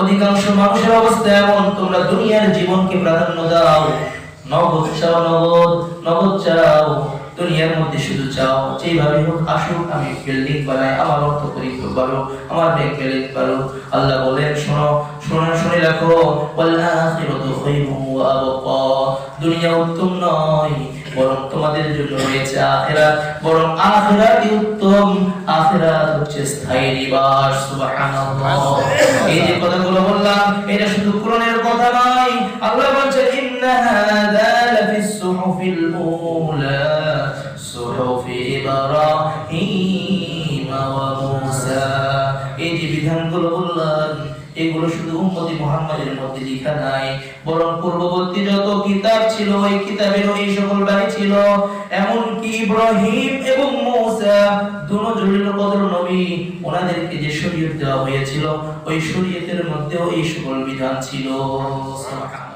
অধিকাংশ মানুষের অবস্থা এমন, তোমরা দুনিয়ার জীবনকে প্রাধান্য দাও। নগদ চাও, নগদ নগদ চাও। দুনিয়ার মধ্যে শুধু চাও যেভাবে হোক আসুক, আমি বিল্ডিং বানাই, আমার অর্থ করি পারো আমার ব্যাংক ব্যালেন্স পারো আল্লাহ বলেন, শোনো শোনো রাখো আখিরাতু খায়রুন ওয়া আবকা দুনিয়া উত্তম নয় বরং তোমাদের জন্য রয়েছে আখিরাত। বরং আখিরাতই উত্তম আখিরাত হচ্ছে স্থায়ী নিবাস সুবহানাল্লাহ। এই যে কথাগুলো বললাম এটা শুধু কোরআনের কথা নয় আল্লাহ বলছে ইন্না হাযা লাফিস সুহুফিল উলা সুহুফি ইব্রাহিম ওয়া মূসা। এই যে বিধানগুলো বললাম এগুলো শুধু উম্মতি মুহাম্মাদের মধ্যে লেখা নাই। বরং পূর্ববর্তী যত কিতাব ছিল, ওই কিতাবেরও এই সকল বাণী ছিল। এমন কি ইব্রাহিম এবং মূসা দুনো জলিল কদর নবী, ওনাদেরকে যে শরীয়ত দেওয়া হয়েছিল, ওই শরীয়তের মধ্যেও এই সকল বিধান ছিল। সুবহানাল্লাহ।